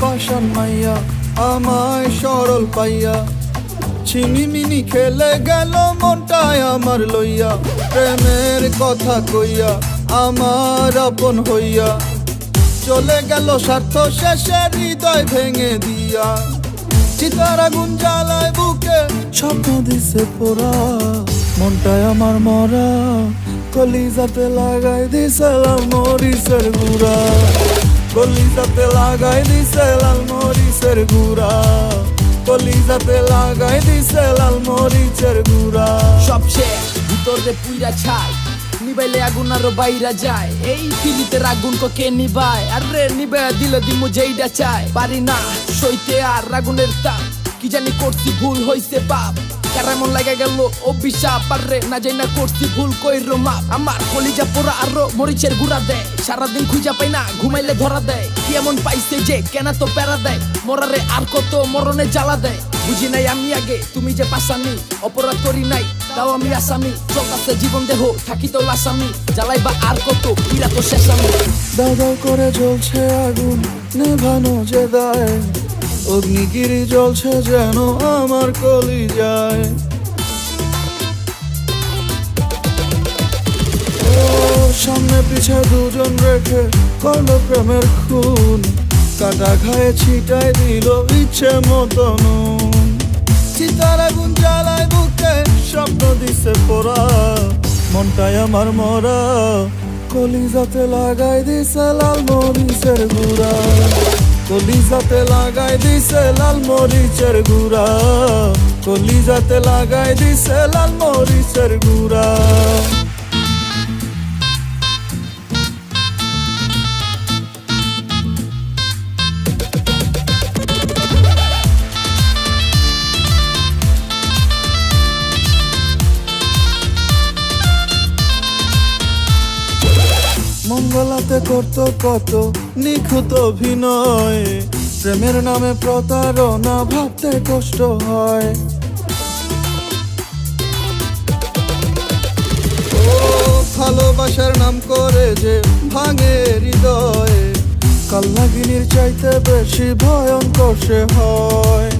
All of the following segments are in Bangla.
পাশান মাইয়া, আমায় সরল পাইয়া। ছিনিমিনি খেলে গেল মনটায় আমার লইয়া। প্রেমের কথা কইয়া আমার আপন হইয়া। চলে গেল স্বার্থ শেষে হৃদয় ভেঙে দিয়া। চিতার আগুন জ্বালায় বুকে স্বপ্ন দিছে পোড়া। মনটায় আমার মরা, কলিজাতে লাগাই দিছে লাল মরিচের গুড়া। কলিজাতে লাগাই দিছে লাল মরিচের গুড়া। কলিজাতে লাগাই দিছে লাল মরিচের গুড়া। সব শেষ, ভিতরে পুইরা ছাই। নিবাইলে আগুন আরও বাইরা যায়। এই পিলিতের আগুন কো নিবায়। আরে নিবে দিলে দিমু যেইটা চায়। পারি না সইতে আর আগুনের তাপ। কি জানি করছি, ভুল হইছে পাপ। কার এমন লাগে গেল অভিশাপ আরে না যাই না করছি ভুল কইরো মাপ আমার কলিজা পোড়া আরও মরিচের গুড়া দেয়। সারাদিন খুঁজা পাই না, ঘুমাইলে ধরা দেয়। কি এমন পাইছে যে কেন তো প্যারা দেয়। মরারে আর কত মরণে জ্বালা দেয়। বুঝি নাই আমি আগে, তুমি যে পাশানি, অপরাধ করি নাই, তাও আমি আসামি। চলতাছে জীবন দেহ, থাকি তো লাসামি। জ্বালাই বা আর কত পীড়া তো শেষ আমি। দাও করে জ্বলছে আগুন, নেভানো যে দায়। অগ্নিগিরি জ্বলছে যেন আমার কলি যায় সামনে পিছে দুজন রেখে করল প্রেমের খুন। কাটা খায়ে ছিটাই দিল ইচ্ছে মতো নুন। চিতার আগুন জ্বালায় বুকে স্বপ্ন দিছে পোড়া। মনটাই আমার মরা, কলিজাতে লাগাই দিছে লাল মরিচের গুড়া। কলিজাতে লাগাই দিছে লাল মরিচের গুড়া। কলিজাতে লাগাই দিছে লাল মরিচের গুড়া। মঙ্গলাতে করতো কত নিখুঁত অভিনয়। প্রেমের নামে প্রতারণা ভাবতে কষ্ট হয়। ভালোবাসার নাম করে যে ভাঙে হৃদয় কাল্লাগিনীর চাইতে বেশি ভয়ঙ্কর সে হয়।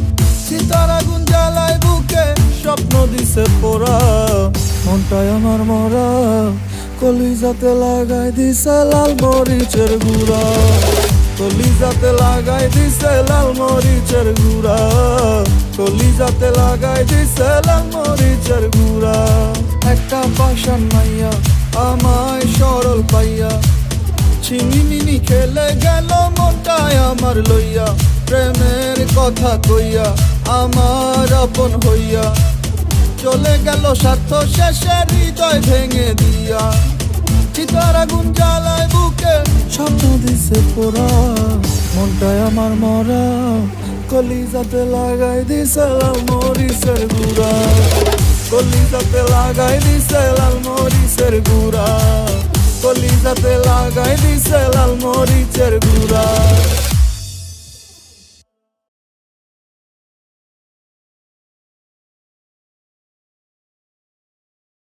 সীতার আগুন জ্বালায় বুকে স্বপ্ন দিছে পোড়া মনটাই আমার মরা কলিজাতে লাগাই দিছে লাল মরিচের গুড়া। কলিজাতে লাগাই দিছে লাল মরিচের গুড়া। কলিজাতে লাগাই দিছে লাল মরিচের গুড়া। একটা পাশান মাইয়া, আমায় সরল পাইয়া। ছিনিমিনি খেলে গেল মনটায় আমার লইয়া। প্রেমের কথা কইয়া, আমার আপন হইয়া। চলে গেল স্বার্থ শেষে হৃদয় ভেঙে দিয়া। চিতার আগুন জ্বালায় বুকে স্বপ্ন দিছে পোড়া। মনটায় আমার মরা, কলিজাতে লাগাই দিছে লাল মরিচের গুড়া। কলিজাতে লাগাই দিছে লাল মরিচের গুড়া। কলিজাতে লাগাই দিছে লাল মরিচের গুড়া।